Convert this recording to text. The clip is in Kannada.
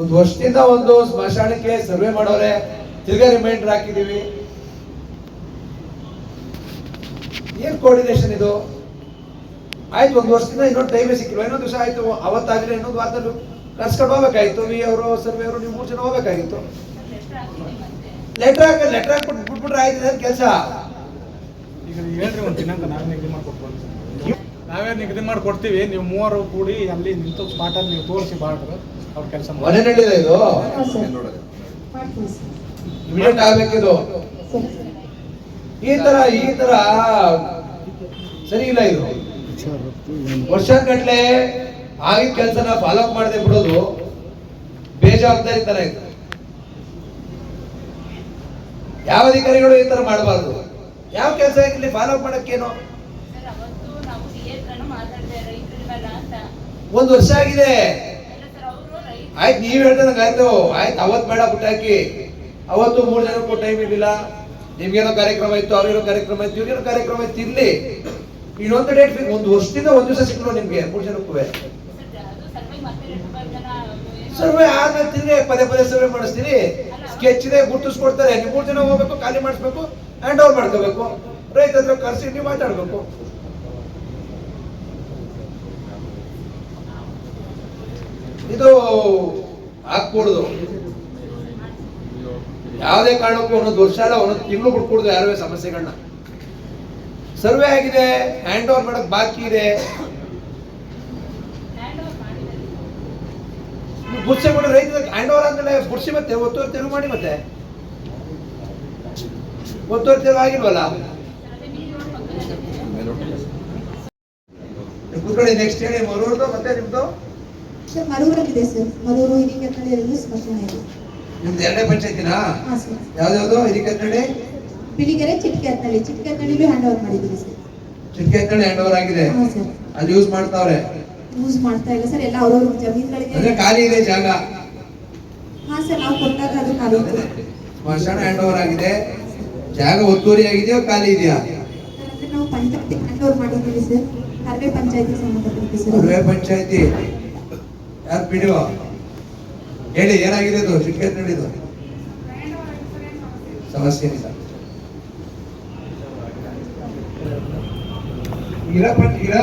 ಒಂದು ವರ್ಷದಿಂದ ಒಂದು ಸ್ಮಶಾನಕ್ಕೆ ಸರ್ವೆ ಮಾಡೋರೆ, ತಿರ್ಗಾ ರಿಮೈಂಡರ್ ಹಾಕಿದೀವಿ. ಏನ್ ಕೋಆರ್ಡಿನೇಷನ್ ಇದು? ಆಯ್ತು, ಒಂದ್ ವರ್ಷದಿಂದ ಇನ್ನೊಂದು ಟೈಮೇ ಸಿಕ್ಕಿಲ್ಲ ಇನ್ನೊಂದು ದಿವಸ ಆಯ್ತು, ಅವತ್ತಾಗಲಿ ಇನ್ನೊಂದು ವಾರದಲ್ಲಿ ಕರ್ಸ್ಕೊಂಡು ಹೋಗ್ಬೇಕಾಯ್ತು ವಿ ಅವರು, ಸರ್ವೆ ಅವರು, ನೀವು ಮೂರು ಜನ ಹೋಗ್ಬೇಕಾಗಿತ್ತು. ಲೆಟರ್ ಹಾಕ ಲೆಟರ್ ಹಾಕ್ಬಿಟ್ಟು ಬಿಟ್ಬಿಟ್ರೆ ಆಯ್ತು ಕೆಲಸ? ಈಗ ನೀವು ನಿಗದಿ ಮಾಡಿ ಮಾಡ್ಕೊಡ್ತೀವಿ, ನೀವು ಮೂವರು ಕೂಡಿ ಅಲ್ಲಿ ನಿಂತು ಸ್ಪಾಟಲ್ಲಿ ನೀವು ತೋರಿಸಿ ಬಾರ್ಡ್ರು ಅವ್ರ ಕೆಲಸ ಮಾಡಿ. ಮನೆ ನಡೀದೆ? ಇದು. ಇಮಿಡಿಯೇಟ್ ಆಗ್ಬೇಕಿದು ಈ ತರ ಈ ತರ ಸರಿ ಇಲ್ಲ ಇದು. ವರ್ಷಗಟ್ಲೆ ಆಗಿನ ಕೆಲಸನ ಫಾಲೋ ಅಪ್ ಮಾಡದೆ ಬಿಡೋದು ಬೇಜವಾಬ್ದಾರಿ ತರ ಇದು. ಯಾವ ಅಧಿಕಾರಿಗಳು ಈ ತರ ಮಾಡಬಾರ್ದು? ಯಾವ ಕೆಲಸ ಇಲ್ಲಿ ಫಾಲೋ ಅಪ್ ಮಾಡಕ್ಕೇನು? ಒಂದ್ ವರ್ಷ ಆಗಿದೆ ಇಲ್ಲ ಸರ್ ಅವರು ರೈತ ಆಯ್ತು, ನೀವ್ ಹೇಳ್ದಂಗ ಆಯ್ತು. ಆಯ್ತು, ಅವತ್ ಬೇಡ ಬಿಟ್ಟಾಕಿ ಅವತ್ತು ಮೂರ್ ಜನಕ್ಕೂ ಟೈಮ್ ಇರ್ಲಿಲ್ಲ. ನಿಮ್ಗೇನೋ ಕಾರ್ಯಕ್ರಮ ಇತ್ತು, ಅವ್ರಿಗೇನೋ ಕಾರ್ಯಕ್ರಮ ಇತ್ತು, ಇವ್ರಿಗೇನೋ ಕಾರ್ಯಕ್ರಮ ಇತ್ತು, ಇರ್ಲಿ. ಇನ್ನೊಂದು ಡೇಟ್ ಒಂದು ವರ್ಷದಿಂದ ಒಂದ್ ದಿವಸ ಸಿಕ್ಕರು ನಿಮ್ಗೆ, ಮೂರ್ ಜನಕ್ಕೂ ಸರ್ವೆ ಆದ್ಮೇಲೆ ತಿರ್ಗಿ ಪದೇ ಪದೇ ಸರ್ವೆ ಮಾಡಿಸ್ತೀರಿ ಸ್ಕೆಚ್ ಇದೆ, ಗುರ್ತಿಸ್ಕೊಡ್ತಾರೆ. ನೀವು ಮೂರ್ ಜನ ಹೋಗ್ಬೇಕು, ಖಾಲಿ ಮಾಡಿಸ್ಬೇಕು ಹ್ಯಾಂಡ್ ಓವರ್ ಮಾಡ್ಕೋಬೇಕು. ರೈತ ಕರ್ಸಿ, ನೀವು ಮಾತಾಡ್ಬೇಕು. ಹಾಕ್ಕೂಡ್ದು ಯಾವುದೇ ಕಾರಣಕ್ಕೂ ಒಂದೊಂದು ವರ್ಷ ಅಲ್ಲ ಒಂದೊಂದು ತಿಂಗಳು ಬಿಟ್ಕೊಡ್ದು ಯಾರೇ ಸಮಸ್ಯೆಗಳನ್ನ ಸರ್ವೆ ಆಗಿದೆ ಹ್ಯಾಂಡ್ ಓವರ್ ಮಾಡಕ್ ಬಾಕಿ ಇದೆ. ಬುರ್ಸೆ ಕೂಡ ರೈತ ಹ್ಯಾಂಡ್ ಓವರ್ ಆದ್ಮೇಲೆ ಬುಡ್ಸಿ ಮತ್ತೆ ಒತ್ತುವರಿ ತೆರವು ಮಾಡಿ ಮತ್ತೆ? ಒತ್ತುವರಿ ತೆರವು ಆಗಿಲ್ವಲ್ಲ? ನೆಕ್ಸ್ಟ್ ಹೇಳಿ, ಮರೂರ್ದು ಮತ್ತೆ ನಿಮ್ದು? ಸರ್ ಮರೂರಲ್ಲಿದೆ ಸರ್. ಮರೂರು ಹಿರಿಕೆತ್ತಳ್ಳಿಯಲ್ಲಿ ಸ್ಮಶಾನ ಇದೆ. ನಿಮ್ದು ಎರಡನೇ ಪಂಚಾಯತಿನಾ? ಯಾವ್ದಾವ್ದು ಹಿರಿಕತ್ತಳ್ಳಿ ಬಿಳಿಗೆರೆ ಚಿಟ್ಕೆತ್ತಳ್ಳಿ ಚಿಟ್ಕೆತ್ತಳ್ಳಿಲೂ ಹ್ಯಾಂಡ್ ಓವರ್ ಮಾಡಿದ್ದೀವಿ ಸರ್. ಚಿಕ್ಕತ್ತಳ್ಳಿ ಹ್ಯಾಂಡ್ ಓವರ್ ಆಗಿದೆ. ಅಲ್ಲಿ ಯೂಸ್ ಮಾಡ್ತಾವ್ರೆ? ಯೂಸ್ ಮಾಡ್ತಾ ಇಲ್ಲ ಸರ್. ಎಲ್ಲ ಅವ್ರವ್ರ ಜಮೀನುಗಳಿಗೆ ಅಂದ್ರೆ ಖಾಲಿ ಇದೆ ಜಾಗ? ಹಾಂ ಸರ್. ನಾವು ಕೊಟ್ಟಾಗ ಅದು ಖಾಲಿ ಇದೆ. ಸ್ಮಶಾನ ಹ್ಯಾಂಡ್ ಓವರ್ ಆಗಿದೆ. ಜಾಗ ಒತ್ತುವರಿ ಆಗಿದೆಯೋ ಖಾಲಿ ಇದೆಯಾ? ನಾವು ಪಂಚಾಯತಿ ಹ್ಯಾಂಡ್ ಓವರ್ ಮಾಡಿದ್ದೀವಿ ಸರ್. ಕರ್ವೆ ಪಂಚಾಯತಿ ಸಂಬಂಧಪಟ್ಟಿದೆ ಸರ್. ಸರ್ವೆ ಪಂಚಾಯತಿ. ಯಾರು ಪಿಡಿಒ ಹೇಳಿ ಏನಾಗಿದೆ ಅದು? ಇದು ನಡೀತು ಸಮಸ್ಯೆ ಇಲ್ಲ. ಇರ ಪಂಚ ಇರ